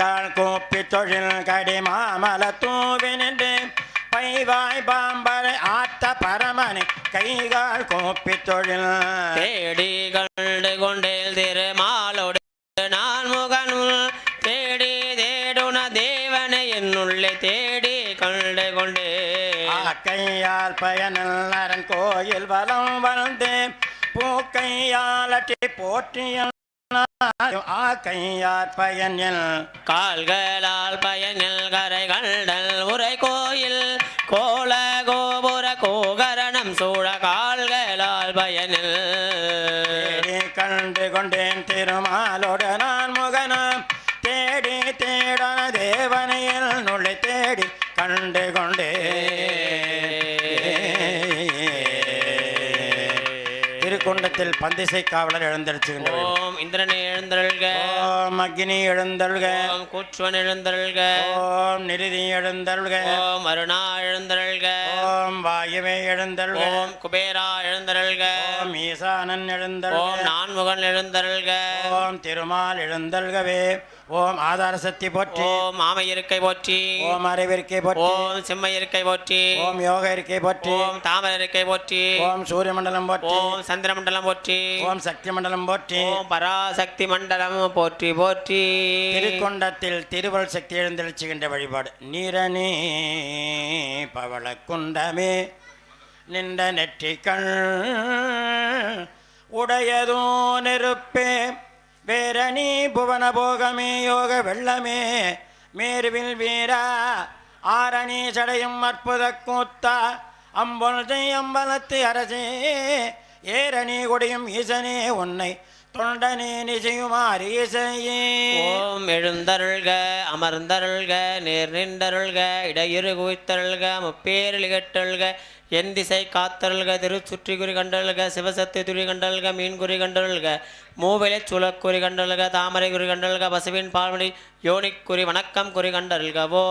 கைகால் கூப்பி தொழில் கடி மாமல தூவி நின்று பைவாய் பாம்பரை ஆத்த பரமனை கைகால் கூப்பி தொழில் தேடி கண்டு கொண்டேல் திருமாலோடு நான் முகனுள் தேடி தேடுன தேவனை என்னுள்ளே தேடி கண்டு கொண்டே. கையால் பயனில் நரன் கோயில் வலம் வந்து பூக்கையாலட்டி போற்றிய ஆ கையார் பயனில். கால்களால் பயனில் கரை கண்டல் உரை கோயில். கோல கோபுர கோகரணம் சூழ கால்களால் பயனில். கண்டு கொண்டேன் திருமாலோடு திருக்குண்டத்தில் பந்திசை காவலர் எழுந்தரிச்சுகின்றவர் ஓம் இந்திரனை எழுந்தருள்க. ஓம் அக்னி எழுந்தருள்க. ஓம் எழுந்தருள்க. ஓம் நிருதி எழுந்தருள்க. ஓம் அருணா எழுந்தருள்க. ஓம் வாயுவே எழுந்தருள்க. ஓம் குபேரா எழுந்தருள்க. ஓம் ஈசானன் ஓம் எழுந்தருள்க நான்முகன் எழுந்தருள்க. ஓம் திருமால் எழுந்தருள்கவே. ஓம் ஆதார சக்தி போற்றி. ஓம் ஆமை இருக்கை போற்றி. ஓம் அறிவிற்கை போற்றி. ஓம் சிம்ம இருக்கை போற்றி. ஓம் யோக இருக்கை போற்றி. ஓம் தாமர இருக்கை போற்றி. ஓம் சூரிய மண்டலம் போற்றி. ஓம் சந்திர மண்டலம் போற்றி. ஓம் சக்தி மண்டலம் போற்றி. ஓம் பராசக்தி மண்டலம் போற்றி போற்றி. திருக்கொண்டத்தில் திருவள் சக்தி எழுந்தெழுச்சுகின்ற வழிபாடு. நீரணி பவள குண்டமே நின்ற நெற்றிக்கண் உடையதோ நெருப்பே வேரணி புவன போகமே யோக வெள்ளமே. மேருவில் வீரா ஆரணி சடையும் அற்புத கூத்தா அம்பொல் அம்பலத்து அரசே. ஏரணி கொடியும் ஈசனே உன்னை தொண்டனே நிசையுமாறு இசையே. ஓம் எழுந்தருள்க அமர்ந்தருள்க நேர் நின்றருள்க இடையிறு குவித்தருள்க முப்பேரில் கட்டல்க என் திசை காத்தருள்க திருச்சுற்றி குறி கண்டல்க சிவசக்தி துரி கண்டல்க மீன் குறி கண்டல்க மூவிலை சுழக்குறி கண்டல்க தாமரை குறி கண்டல்க பசுவின் பால்மணி யோனிக் குறி வணக்கம் குறி கண்டல்க ஓ.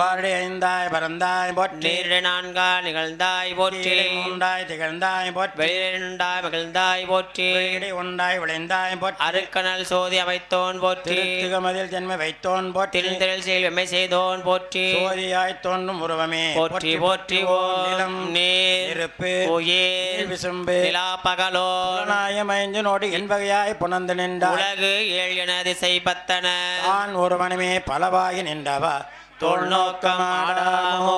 பாரடி ஐந்தாய் பரந்தாய் போற்றி. நீரிடை நான்கா நிகழ்ந்தாய் போற்றி. உண்டாய் திகழ்ந்தாய் போற்றி. வெளியிடாய் மகிழ்ந்தாய் போற்றி. உண்டாய் விளைந்தாய் போற்றி. அருக்கனல் சோதி அமைத்தோன் போற்றி. திருத்திகமதில் ஜென்ம வைத்தோன் போற்றி. திருந்திரல் செயல் வெம்மை செய்தோன் போற்றி. சோதியாய் தோன்றும் உருவமே. போற்றி போற்றி நிலம் நீர் நெருப்பு உயிர் விசும்பு நிலா பகலோ நாயமைஞ்சனோடு என்பகையாய் புணர்ந்து நின்றார் உலகு ஏழ் என திசை பத்தன. தான் ஒருவனுமே பலவாகி நின்றவா. தோல் நோக்கமாடாமோ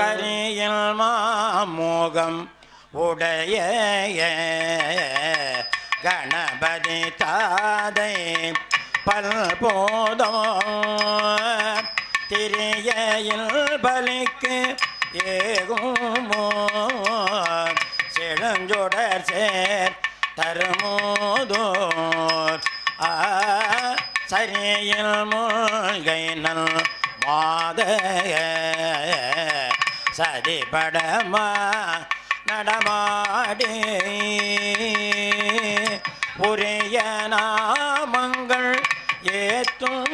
கரியில் மாமோகம் உடைய கணபதி தாதை பல்போதோ திரியையில் பலிக்கு ஏகுமோ செழுஞ்சொடர் சேர் தருமோதோர். ஆ சரியில் மூழ்கை நல் மாத சதிபடமா நடமாடி. உரிய நாமங்கள் ஏத்தும்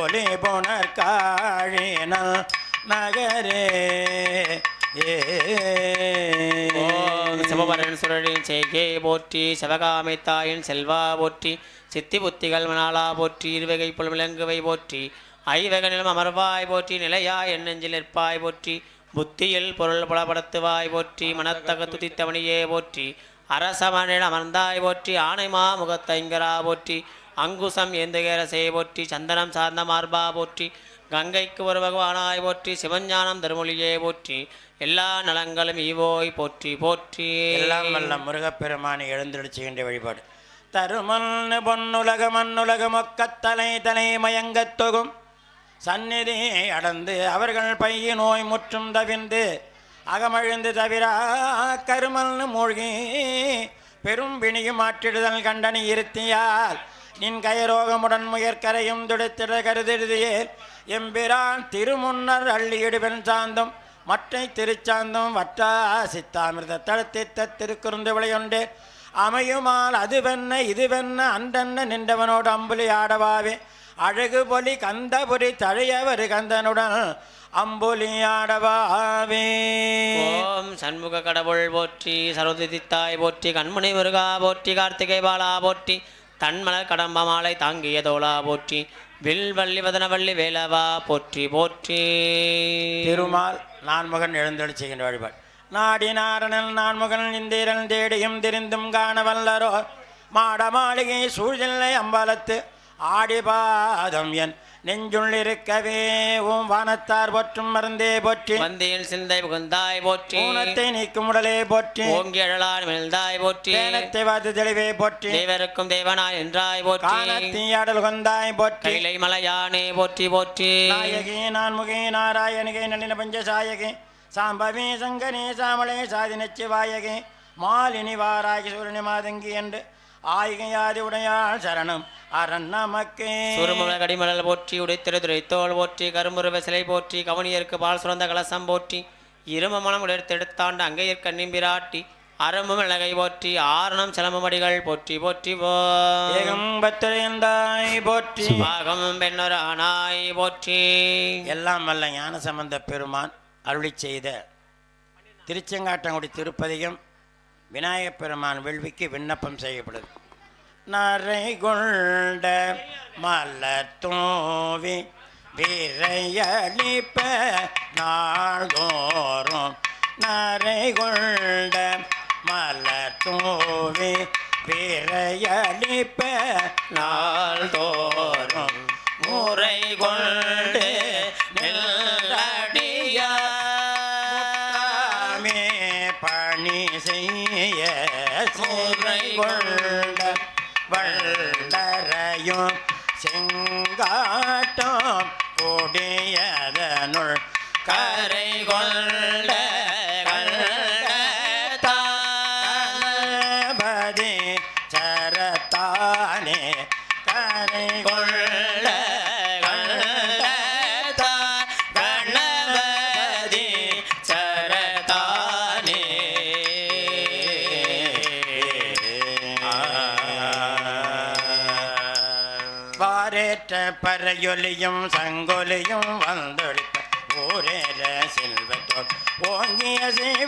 ஒலி புனர் காழினல் நகரே. ஏ. ஓம் சிவபரன் சுரரின் செய்கே போற்றி சிவகாமித்தாயின் தாயின் செல்வா போற்றி சித்தி புத்திகள் மணாலா போற்றி இருவகை புலமிலங்குவை போற்றி ஐவகனிலும் அமர்வாய் போற்றி நிலையாய் எண்ணெஞ்சில் நிற்பாய் போற்றி புத்தியில் பொருள் புலப்படுத்துவாய் போற்றி மனத்தக துதித்தவனியே போற்றி அரசமனில் அமர்ந்தாய் போற்றி ஆனைமா முகத்தைங்கரா போற்றி அங்குசம் ஏந்துகிற போற்றி சந்தனம் சார்ந்த மார்பா போற்றி கங்கைக்கு ஒரு பகவானாய் போற்றி சிவஞானம் தருமொழியே போற்றி எல்லா நலங்களும் ஈவோய் போற்றி போற்றி. எல்லாம் வல்ல முருகப்பெருமானை எழுந்தெடுச்சுகின்ற வழிபாடு. தருமன் பொன்னுலக மண்ணுலக மொக்கத்தலை தலை மயங்கத் தொகும். சந்நிதி அடந்து அவர்கள் பைய நோய் முற்றும் தவிர்ந்து அகமழிந்து தவிர கருமல்னு மூழ்கி பெரும் பிணியும் மாற்றிடுதல் கண்டனி இருத்தியால் நின் கயரோகமுடன் முயற்கரையும் துடைத்திட கருதெழுதியே எம்பிரான் திருமுன்னர் அள்ளியிடுவன் சாந்தம் மற்றை திருச்சாந்தம் வற்றா சித்தாமிர்த தளத்தித்த திருக்குறுந்து விளையொண்டே அமையுமால் அதுவென்ன இதுவென்ன அண்டென்ன நின்றவனோடு அம்புலி ஆடவாவே. அழகு பொலி கந்தபுரி தழையவர் கந்தனுடன் அம்புலி ஆடவாவே. ஓம் சண்முக கடவுள் போற்றி சரஸ்வதி தாய் போற்றி கண்மணி முருகா போற்றி கார்த்திகை பாலா போற்றி தன்மலர் கடம்ப மாலை தாங்கிய தோளா போற்றி வில் வள்ளி வதனவள்ளி வேலவா போற்றி போற்றி. திருமால் நான்முகன் எழுந்தொழி செய்கின்ற வழிபாடு. நாடி நாரணன் நான்முகன் இந்திரன் தேடியும் திரிந்தும் காண வல்லரோ மாட மாளிகை சூழ்நிலை அம்பலத்து ஆடிபாதம் என் நெஞ்சுள்ளிருக்கவே ஓம் வானத்தார் போற்றும் மருந்தே போற்றி. வந்தியில் சிந்தை புகுந்தாய் போற்றி. ஊனத்தை நீக்கும் உடலே போற்றி. ஓங்கி அழலார் மெல்தாய் போற்றி. தேனத்தை வாது தெளிவே போற்றி. தேவருக்கும் தேவனாய் என்றாய் போற்றி. காணத்தீயாடல் கொந்தாய் போற்றி. கைலை மலையானே போற்றி போற்றி. நாயகி நான்முகி நாராயணிகை நளின பஞ்சசாயகி சாம்பவி சங்கனி சாமளே சாதினச்சி வாயகி. மாலினி வாராகி சூரியனி மாதங்கி என்று ஆயிகையாதி உடையாள் சரணம் அரண் நமக்கே. சுருமுல கடிமலல் போற்றி உடைத்திரு துரைத்தோள் போற்றி கரும்புருவ சிலை போற்றி கவனியருக்கு பால் சுரந்த கலசம் போற்றி இரும மனம் உடைத்தெடுத்தாண்ட அங்கையர் கண்ணிம்பிராட்டி அரும்பு மிளகை போற்றி ஆரணம் சிலம்பமடிகள் போற்றி போற்றி போ. ஏகம் பத்திரையந்தாய் போற்றி. பாகம் பெண்ணொரு ஆனாய் போற்றி. எல்லாம் வல்ல ஞான சம்பந்த பெருமான் அருளி செய்த திருச்செங்காட்டங்குடி திருப்பதிகம் விநாயகப் பெருமான் வேள்விக்கு விண்ணப்பம் செய்யப்படுது. நரை கொண்ட மலர் தூவி விரையளிப்ப நாள்தோறும் நரை கொண்ட மலர் தூவி விரையளிப்ப நாள்தோறும் முறை கொண்டு முறை கொண்ட வள்ளரையும் செங்காட்டம். வாரேற்ற பறையொலியும் சங்கொலியும் வந்தொழிப்ப. ஊரேற செல்வத்தோர் ஓங்கிய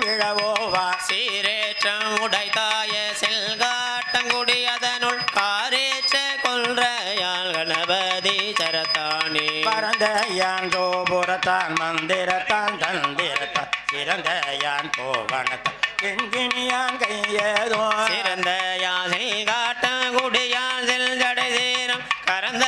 விழவோவா சீரேற்றம் உடைத்தாய செல்காட்டங்குடி அதனுள் காரேற்ற கொல்றையால் கணபதி சரத்தானே. பரந்த யான் கோபுரத்தான் மந்திரத்தான் தந்திரத்தான் சிறந்த யான் கோவணத்தான். எங்கினியான் கையதோ சிறந்த யாசில் காட்டம் செல் ஜடை சேரும் கரந்த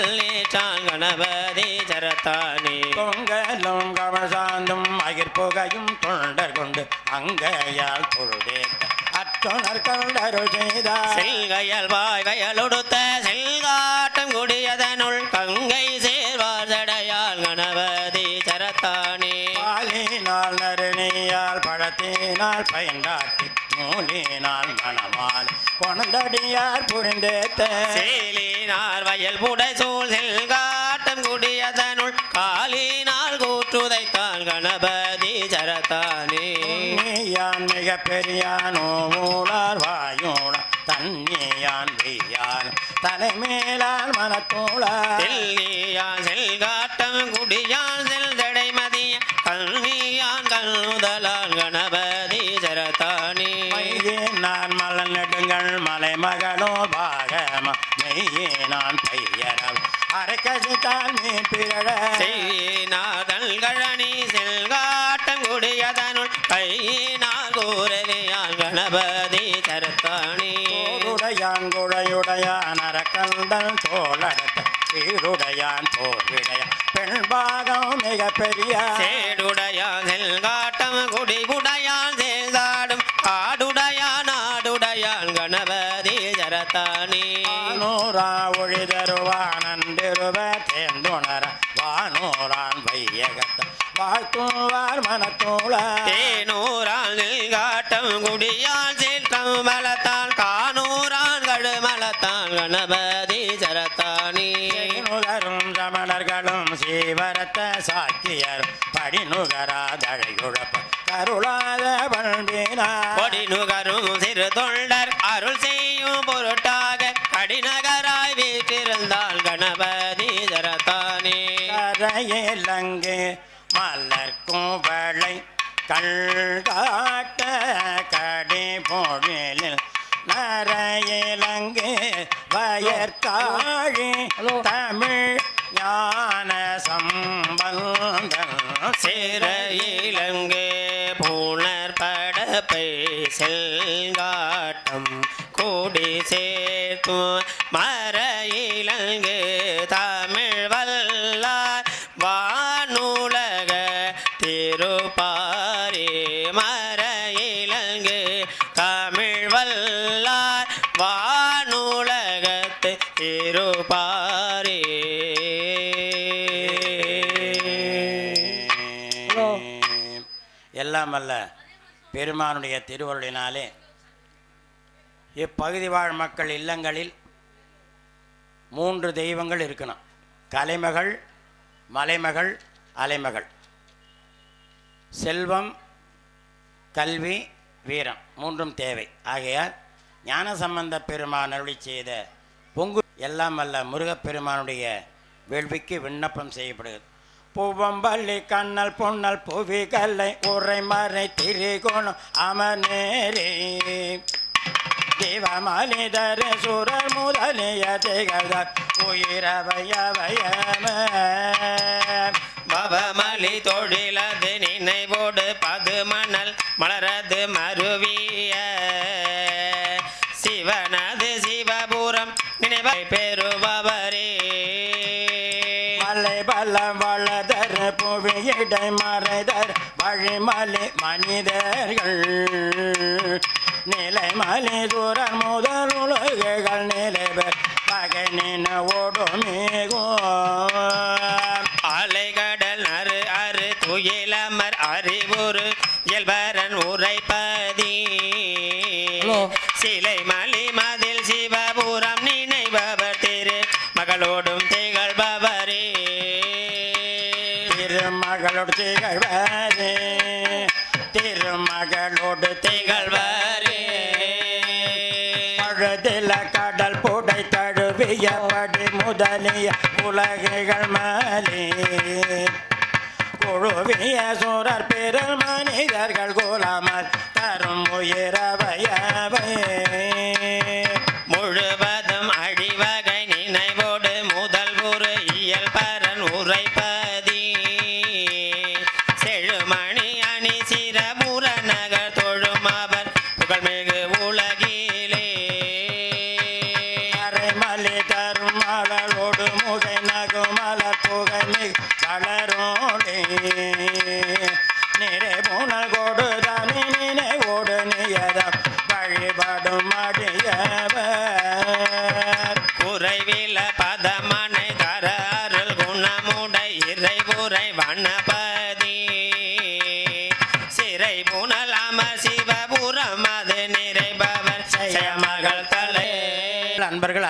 வெள்ளேற்றான் கணபதி சரத்தானே பொங்கலும் கமசாந்தும் அகிர்புகையும் தொண்டர் கொண்டு அங்கையால் பொருடேற்ற அற்றுணர் கண்டருள் செய்தார் செல்கையல் வாய் வயலொடுத்த செல்காட்டம் குடியதனுள் கங்கை சேர்வார் ஜடையால் கணபதி சரத்தானே பாலினால் நறுணியால் பழத்தினால் பயன்றாட்டி நூலினால் மணமால் கொண்டடியார் புரிந்தேத்த. சேலினார் வயல் புடை சூழ் செல்காட்டம் குடியதனுள் காலினால் கூற்றுதைத்தான் கணபதி சரத்தானே. யான் மிக பெரியானோ ஊழார் வாயோட தண்ணியான் வெய்யான் தலைமேலால் மனத்தோளார் செல்லியான் செல்காட்டம் குடியான் செல் நான் பையரம் அரைக்கசித்தால் மீன் பிழ செய்யினாதல் கழனி செல்காட்டம் குடியதனுள் கையினால் கூறவியான் கணபதி சரத்தானே தோளுடையான் குழையுடையான் அரக்கந்தன் தோளடத்த சீருடையான் போர்விடையான் பெண் பாகம் மிக பெரிய சேடுடையான் செல்காட்டம் குடி குடையான் சேதாடும் காடுடையான் நாடுடையான் கணபதி சரத்தானே வானூரா ஒளி தருவான் அன்பிருவ தேர்ந்துணர வானூரான் வையகத்த வாழ்த்துவார் மனத்தோள தேனூரான் செல்காட்டம் குடியான் சேற்றம் மலத்தான் கானூரான் கடுமலத்தான் கணபதி சரத்தானே. நுகரும் சமணர்களும் சீவரத்த சாக்கியர் படிநுகராதழையுழப்ப கருளாத பண்பினார் கொடி நுகரும் சிறு தொண்டர் அருள் செய்யும் பொருட்டாக கடிநகராய் கரையிலங்கு மலர்க்கும் வளை கள்காட்ட கடி பொழிலில் மறையிலங்கு வயற்காழி பெருமானுடைய திருவருளினாலே இப்பகுதி வாழ் மக்கள் இல்லங்களில் மூன்று தெய்வங்கள் இருக்கணும். கலைமகள் மலைமகள் அலைமகள். செல்வம் கல்வி வீரம் மூன்றும் தேவை. ஆகையால் ஞானசம்பந்த பெருமான் அருளி செய்த பொங்கு எல்லாம் அல்ல முருகப்பெருமானுடைய வேள்விக்கு விண்ணப்பம் செய்யப்படுகிறது. பூவம்பள்ளி கண்ணல் பொன்னல் புவி கல்லை உரை மறை திரிகோணம் அமர்நேரே தேவமனிதர் சுரர் முதலிய திகழ்தார் உயிரவையவயம பவமலி தொழிலது நினைவோடு பதுமணல் மலரது மருவிய. சிவனது சிவபுரம் நினைவை பெறுபவரே. மலை பலம் வள புவியிடை மறைதர் வழிமலை மனிதர்கள். நிலைமலை சூரர் முதல் உலகுகள் நிலைவர். பகை நினைவோடுமேகும் அலைகடல் அரு அரு துயிலமர் அறிவுறு இயல்பரன் உரை முதலிய உலகைகள் மாலே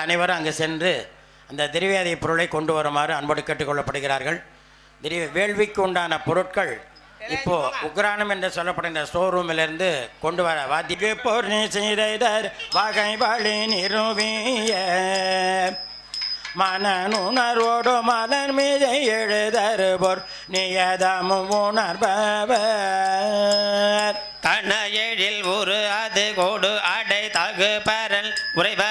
அனைவரும் அங்கு சென்று அந்த திரிவேதை பொருளை கொண்டு வருமாறு அன்போடு கேட்டுக்கொள்ளப்படுகிறார்கள். திரிய வேள்விக்கு உண்டான பொருட்கள் இப்போ உக்ரானம் என்று சொல்லப்படுகிற ஸ்டோர் ரூமிலிருந்து கொண்டு வர வாத்திக்கு போர் செய்தர் வகை வழி நிறுவிய மனனுணர்வோடு மலர் மீதை எழுதருபோர் நியதமும் உணர்பவர். தன எழில் ஒரு அது கோடு அடை தகு பரல் உறைவது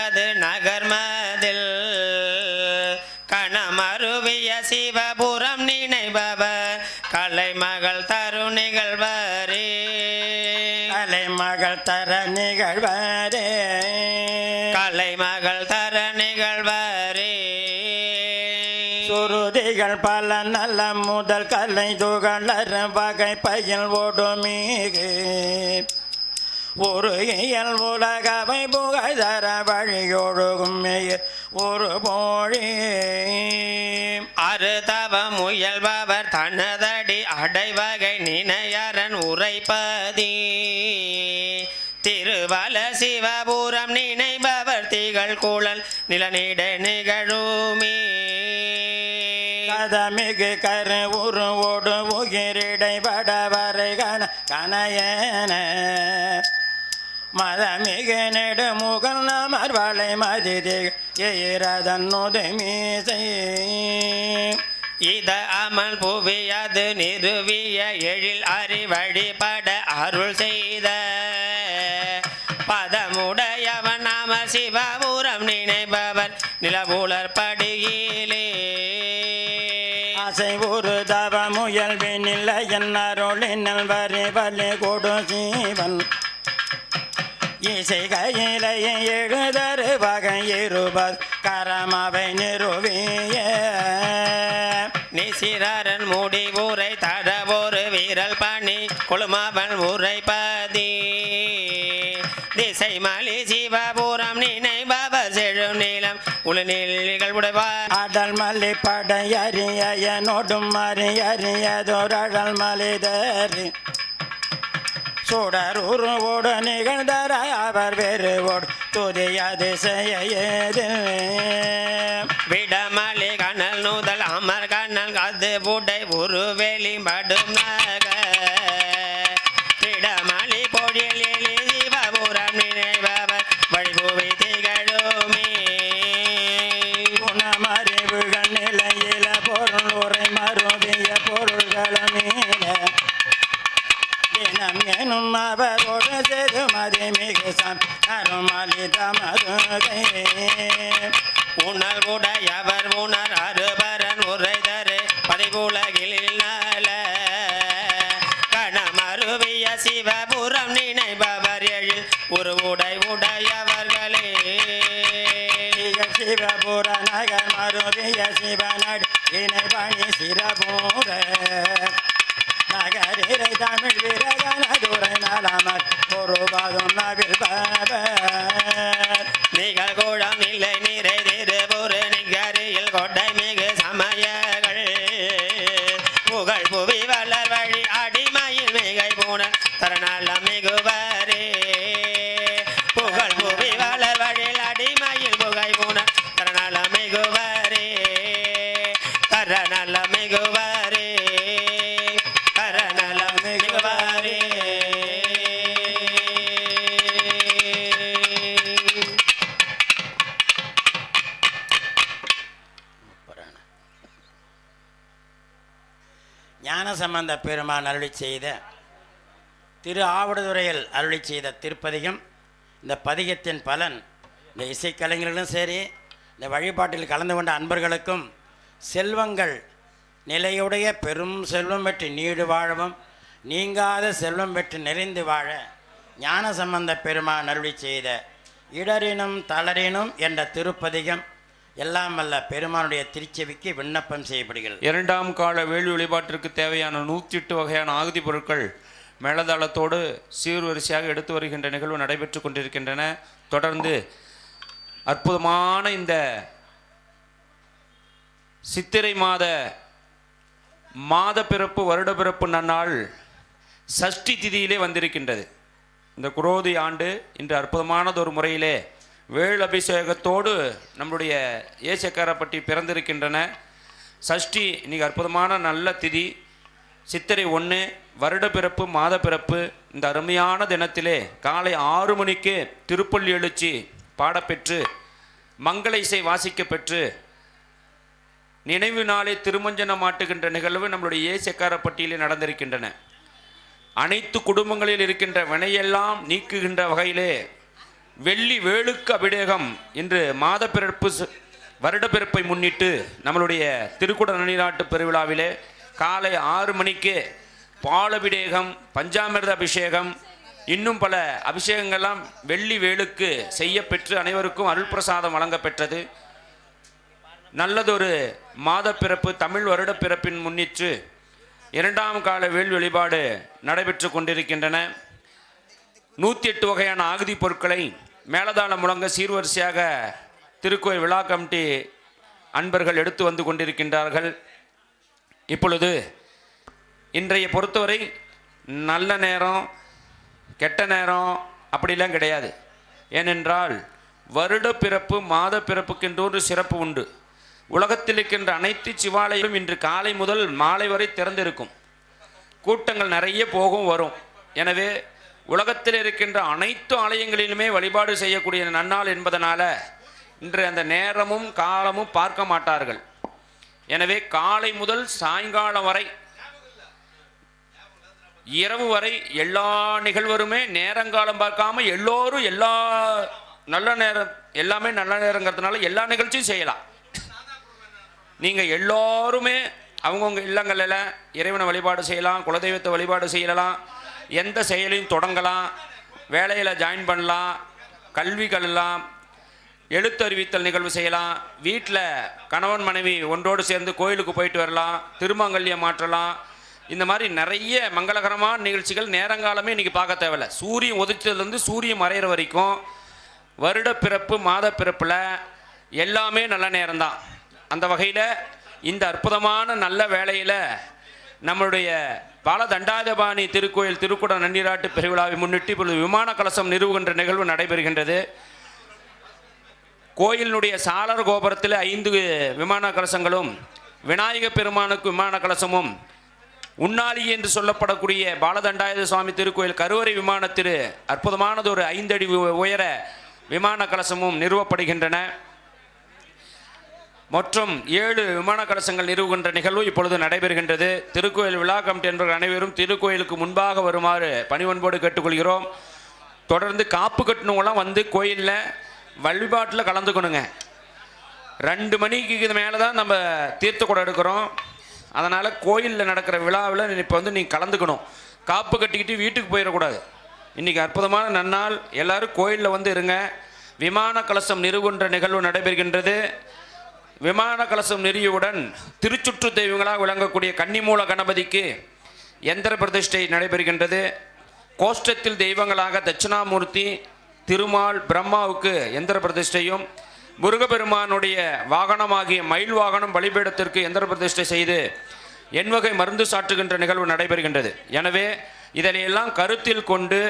கலைமகள் தருணிகழ்வரே கலைமகள் தர நிகழ்வரே. கலைமகள் தர நிகழ்வரே. சுருதிகள் பல நல்ல முதல் கலை துகளர் வகை பயில் ஓடுமீகு ஒரு இயல் உலகவை புகழர வழியொழுகும் மேயர் ஒரு போழி அறுதவ முயல்பவர் தனதடி அடைவகை நினையரன் உரைப்பதி. திருவல சிவபுரம் நினைபவர் திகழ் குழல் நிலநீட நிகழுமே. கதமிகு கரு உருவோடு உயிரிடை வடவரை கன கனையன மதமிகு நெடுமுகல் நமர் வளை மதிதி எயிரதன் மீசை இத அமல் புவியது நிறுவிய எழில் அறிவழிபட அருள் செய்த. பதமுடையவன் சிவபுரம் நினைப்பவர் நிலவுலர் படியிலே. ஆசை ஒரு தவ முயல்வினில்லை என் அருளினல் வரி வலி கொடு சீவன் இசை கையிலையை எழுதரு வகை இருபது கரமவை நிறுவிய நிசிரன் மூடி ஊரை தடவோரு வீரல் பணி குழுமவன் உரைப்பதி திசை மலி சிவபுரம் நினைபவர் செழும் நீளம் உளநில் உடைவார். அடல் மல்லி படை அறிய அறியறியதோர் அடல் அறியதொரடல் மலிதறி உருவோடு நிகழ்ந்தர அவர் வெறுவோடு துதியது செய்யது விடமலி கண்ணல் நூதல் அமர் கண்ணல் கது பூட்டை உருவெளி படும் நக தினம் எனும் அவரோடு செருமதி மிகு சம். அருமலி தமதுகை உணர் உடையவர் உணர் அறுபரன் உரைதரு. பதிவுலகில் நல கணமருவிய சிவபுரம் நினைபவர் எழில். உருவுடை உடையவர்களே சிவபுர நகர் மருவிய சிவனடி. இணை பணி சிறபூர. நகரிரை தமிழ் விரகனதுரை நலமர் பொறுபதும் நவில் ஞானசம்பந்த பெருமான் அருளி செய்த திரு ஆவடுதுறையில் அருளி செய்த திருப்பதிகம். இந்த பதிகத்தின் பலன் இந்த இசைக்கலைஞர்களும் சரி இந்த வழிபாட்டில் கலந்து கொண்ட அன்பர்களுக்கும் செல்வங்கள் நிலையுடைய பெரும் செல்வம் பெற்று நீடு வாழவும் நீங்காத செல்வம் பெற்று நிறைந்து வாழ ஞானசம்பந்த பெருமான் அருளி செய்த இடரினும் தளரினும் என்ற திருப்பதிகம். எல்லாம் அல்ல பெருமானுடைய திருச்செவிக்கு விண்ணப்பம் செய்யப்படுகிறது. இரண்டாம் கால வேள்வி வழிபாட்டிற்கு தேவையான நூற்றி எட்டு வகையான ஆகுதி பொருட்கள் மேலதளத்தோடு சீர்வரிசையாக எடுத்து வருகின்ற நிகழ்வு நடைபெற்று கொண்டிருக்கின்றன. தொடர்ந்து அற்புதமான இந்த சித்திரை மாத மாத பிறப்பு வருட பிறப்பு நன்னாள் சஷ்டி திதியிலே வந்திருக்கின்றது. இந்த குரோதி ஆண்டு இன்று அற்புதமானதொரு முறையிலே வேள் அபிஷேகத்தோடு நம்முடைய ஏசக்காரப்பட்டி பிறந்திருக்கின்றன. சஷ்டி இன்றைக்கி அற்புதமான நல்ல திதி. சித்திரை ஒன்று வருட பிறப்பு மாத பிறப்பு. இந்த அருமையான தினத்திலே காலை ஆறு மணிக்கு திருப்பள்ளி எழுச்சி பாடப்பெற்று மங்கள இசை வாசிக்கப்பெற்று நினைவு நாளை திருமஞ்சனம் மாட்டுகின்ற நிகழ்வு நம்மளுடைய ஏசக்காரப்பட்டியிலே நடந்திருக்கின்றன. அனைத்து குடும்பங்களில் இருக்கின்ற வினையெல்லாம் நீக்குகின்ற வகையிலே வெள்ளி வேளுக்கு அபிடேகம் இன்று மாத பிறப்பு வருட பிறப்பை முன்னிட்டு நம்மளுடைய திருக்குட நனிநாட்டு பெருவிழாவிலே காலை ஆறு மணிக்கு பாலபிடேகம் பஞ்சாமிர்த அபிஷேகம் இன்னும் பல அபிஷேகங்கள்லாம் வெள்ளி வேளுக்கு செய்யப்பெற்று அனைவருக்கும் அருள் பிரசாதம் வழங்கப்பெற்றது. நல்லதொரு மாத பிறப்பு தமிழ் வருட பிறப்பின் முன்னிட்டு இரண்டாம் கால வேல் வழிபாடு நடைபெற்று கொண்டிருக்கின்றன. நூற்றி எட்டு வகையான ஆகுதி பொருட்களை மேலதாளம் முழங்க சீர்வரிசையாக திருக்கோயில் விழா கமிட்டி அன்பர்கள் எடுத்து வந்து கொண்டிருக்கின்றார்கள். இப்பொழுது இன்றைய பொறுத்தவரை நல்ல நேரம் கெட்ட நேரம் அப்படிலாம் கிடையாது. ஏனென்றால் வருட பிறப்பு மாத பிறப்புக்கென்று ஒரு சிறப்பு உண்டு. உலகத்தில் இருக்கின்ற அனைத்து சிவாலயம் இன்று காலை முதல் மாலை வரை திறந்திருக்கும். கூட்டங்கள் நிறைய போகும் வரும். எனவே உலகத்தில் இருக்கின்ற அனைத்து ஆலயங்களிலுமே வழிபாடு செய்யக்கூடிய நன்னாள் என்பதனால இன்று அந்த நேரமும் காலமும் பார்க்க மாட்டார்கள். எனவே காலை முதல் சாயங்காலம் வரை இரவு வரை எல்லா நிகழ்வருமே நேரங்காலம் பார்க்காம எல்லோரும் எல்லா நல்ல நேரம் எல்லாமே நல்ல நேரங்கிறதுனால எல்லா நிகழ்ச்சியும் செய்யலாம். நீங்கள் எல்லோருமே அவங்கவுங்க இல்லங்களில் இறைவனை வழிபாடு செய்யலாம் குலதெய்வத்தை வழிபாடு செய்யலாம் எந்த செயலையும் தொடங்கலாம். வேலையில் ஜாயின் பண்ணலாம். கல்வி எழுத்தறிவித்தல் நிகழ்வு செய்யலாம். வீட்டில் கணவன் மனைவி ஒன்றோடு சேர்ந்து கோயிலுக்கு போயிட்டு வரலாம். திருமங்கல்யம் மாற்றலாம். இந்த மாதிரி நிறைய மங்களகரமான நிகழ்ச்சிகள் நேரங்காலமே இன்றைக்கி பார்க்க தேவையில்ல. சூரியன் உதிச்சதுலேருந்து சூரியன் மறையிற வரைக்கும் வருட பிறப்பு மாத பிறப்பில் எல்லாமே நல்ல நேரம்தான். அந்த வகையில் இந்த அற்புதமான நல்ல வேலையில் நம்மளுடைய பால தண்டாயுதபாணி திருக்கோயில் திருக்குட நன்னீராட்டு பெருவிழாவை முன்னிட்டு இப்பொழுது விமான கலசம் நிறுவுகின்ற நிகழ்வு நடைபெறுகின்றது. கோயிலினுடைய சாளர கோபுரத்தில் ஐந்து விமான கலசங்களும் விநாயக பெருமானுக்கு விமான கலசமும் உண்ணாளி என்று சொல்லப்படக்கூடிய பாலதண்டாயுத சுவாமி திருக்கோயில் கருவறை விமானத்திரு அற்புதமானது ஒரு ஐந்தடி உயர விமான கலசமும் நிறுவப்படுகின்றன. மற்றும் ஏழு விமான கலசங்கள் நிறுவுகின்ற நிகழ்வு இப்பொழுது நடைபெறுகின்றது. திருக்கோயில் விழா கமிட்டி என்பவர்கள் அனைவரும் திருக்கோயிலுக்கு முன்பாக வருமாறு பணிவன்போடு கேட்டுக்கொள்கிறோம். தொடர்ந்து காப்பு கட்டினவங்களாம் வந்து கோயிலில் வழிபாட்டில் கலந்துக்கணுங்க. ரெண்டு மணிக்கு மேலே தான் நம்ம தீர்த்த கூட எடுக்கிறோம். அதனால் கோயிலில் நடக்கிற விழாவில் இப்போ வந்து நீங்கள் கலந்துக்கணும். காப்பு கட்டிக்கிட்டு வீட்டுக்கு போயிடக்கூடாது. இன்றைக்கி அற்புதமான நன்னாள். எல்லோரும் கோயிலில் வந்து இருங்க. விமான கலசம் நிறுவுகின்ற நிகழ்வு நடைபெறுகின்றது. விமான கலசம் நெறியவுடன் திருச்சுற்று தெய்வங்களாக விளங்கக்கூடிய கன்னிமூல கணபதிக்கு எந்திர பிரதிஷ்டை நடைபெறுகின்றது. கோஷ்டத்தில் தெய்வங்களாக தட்சிணாமூர்த்தி திருமால் பிரம்மாவுக்கு எந்திர பிரதிஷ்டையும் முருகப்பெருமானுடைய வாகனமாகிய மயில் வாகனம் பலிபீடத்திற்கு எந்திர பிரதிஷ்டை செய்து எண்வகை மருந்து சாற்றுகின்ற நிகழ்வு நடைபெறுகின்றது. எனவே இதனையெல்லாம் கருத்தில் கொண்டு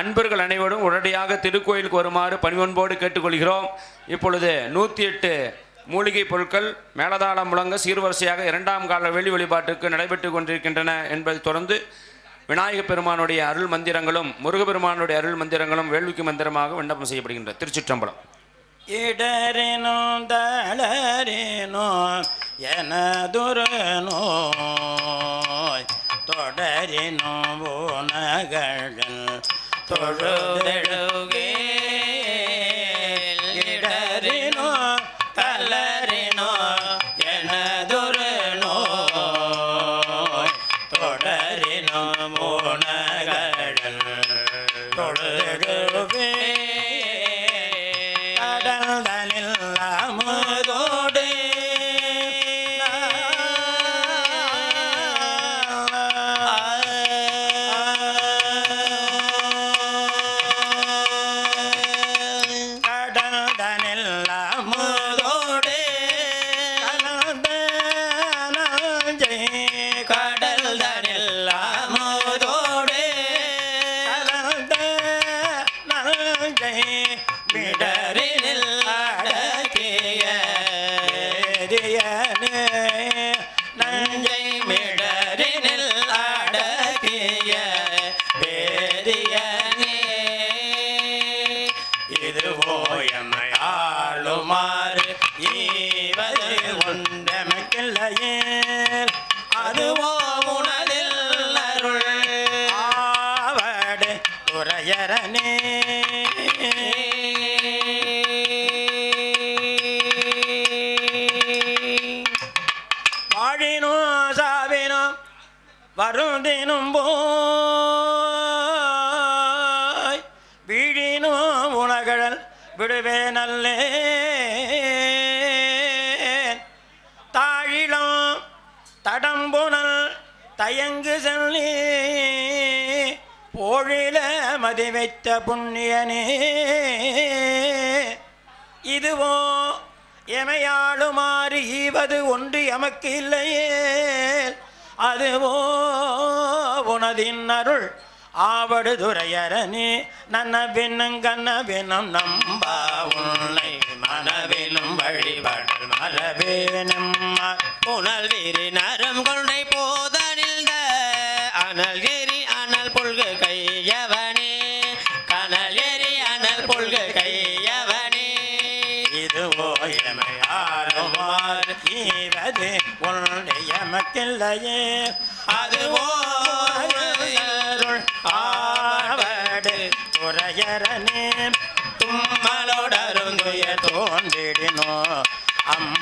அன்பர்கள் அனைவரும் உடனடியாக திருக்கோயிலுக்கு வருமாறு பணிவன்போடு கேட்டுக்கொள்கிறோம். இப்பொழுது நூற்றி எட்டு மூலிகை பொருட்கள் மேலதாளம் முழங்க சீர்வரிசையாக இரண்டாம் கால வெளி வழிபாட்டுக்கு நடைபெற்று கொண்டிருக்கின்றன என்பதை தொடர்ந்து விநாயகப் பெருமானுடைய அருள் மந்திரங்களும் முருகப்பெருமானுடைய அருள் மந்திரங்களும் வேள்விக்கு மந்திரமாக விண்ணப்பம் செய்யப்படுகின்றன. திருச்சிற்றம்பலம். இடரேனோ தளரேனோ எனதுரனோ நோய் தொடரினோ உனகள் வரும் வருந்தினும் போய் வீழினோ உணகழல் விடுவே நல்லே தாழிலம் தடம்புணல் தயங்கு செல்லி போழில மதி வைத்த புண்ணியனே. இதுவோ எமையாளுமாறு ஈவது ஒன்று எமக்கு இல்லையே. அதுவோ உனதின் அருள். ஆவடு துறையரணி நன்னவினும் கண்ணவினும் நம்பா. உன்னை மனவினும் வழிபாடல் மரவேனும் புனல் வீரி நரம் கொண்டை போதனில் அனல் எரி அனல் புல்கு கையவனே வாக்கில்லையே. எமக்கில்லையே அதுவோ அருள் ஆவடு துறையரணே தும்மலோடருந்துய தோன்றிடினோ. அம்மலரடியலால்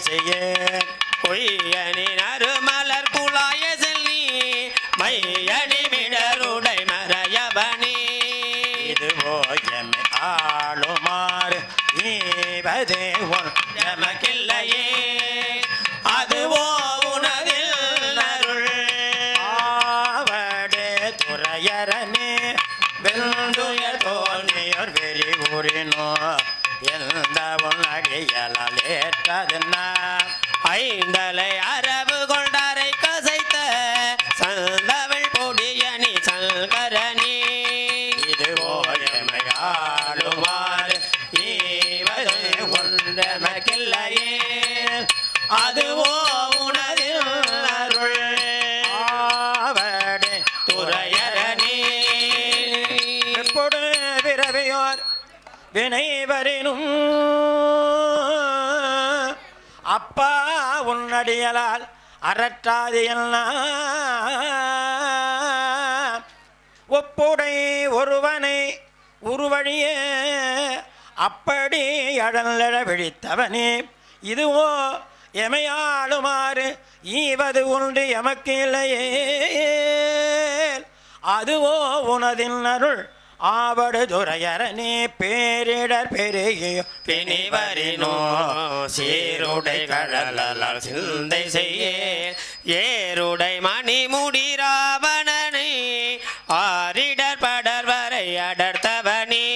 செய்ய பொய்யணி நறுமலர் குழாய செல்லி மையணி மிடருடை மறையபணி இதுவோ எம்மை ஆளுமாறு ஈவதே ஒன் ஏற்றதென்ன ஐந்தலை அரபு கொண்டாரை கசைத்த சந்தவள் பொடியணி சங்கரணி இது எம்மை ஆளுமாறு ஒன்றமக்கில்லையே. அதுவோ வினைவரினும் அப்பா உன்னடியலால் அறற்றாதியெல்லாம் ஒப்புடை ஒருவனை உருவழிய அப்படி அழலழ விழித்தவனே. இதுவோ எமையாளுமாறு ஈவது உண்டு எமக்கு இல்லையே. அதுவோ உனதின் அருள் ஆவடு துறையரணே பேரிடர் பெருகியோ பிணிவரினோ சீருடை கடலால் சிந்தை செய்ய ஏருடை மணிமுடி ராவணனை ஆரிடர் படர் வரை அடர்த்தவனே.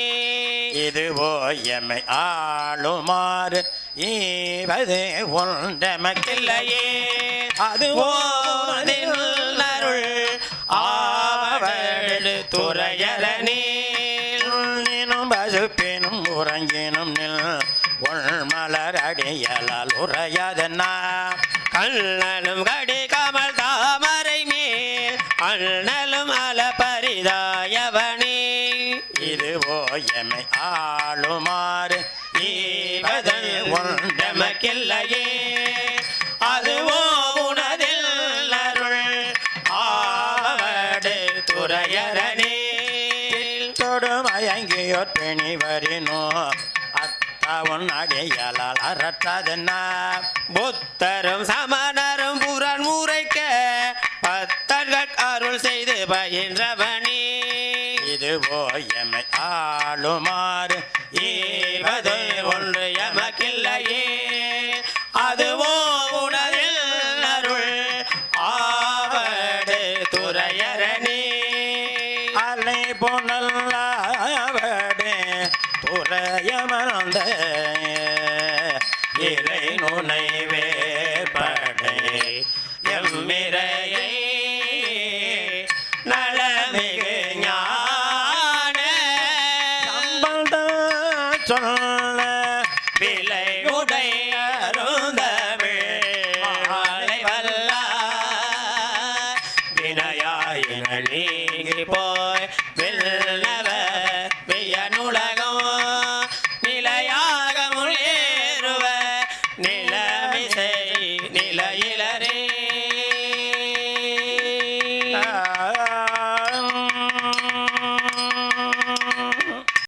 இதுவோ எம்மை ஆளுமாறு ஈவது ஒன்றமக்கில்லையே. இல்லையே அதுவோ ஓதில் அருள் ஆவடு துறையரணே உறங்கினும் நில் உள்மலர் அடியலால் உரையாதென்னா கண்ணலும் தொடுமயங்கியோர் வரினோ அத்தவன் அடையலால் அறற்றதென்னா புத்தரும் சமணரும் புறன் முறைக்க பத்தர்கள் அருள் செய்து பயின்றவனே. இதுவோ எம்மை ஆளுமாறு ஈவது ஒன்று எமக்கில்லையே. Yeah, llamarán.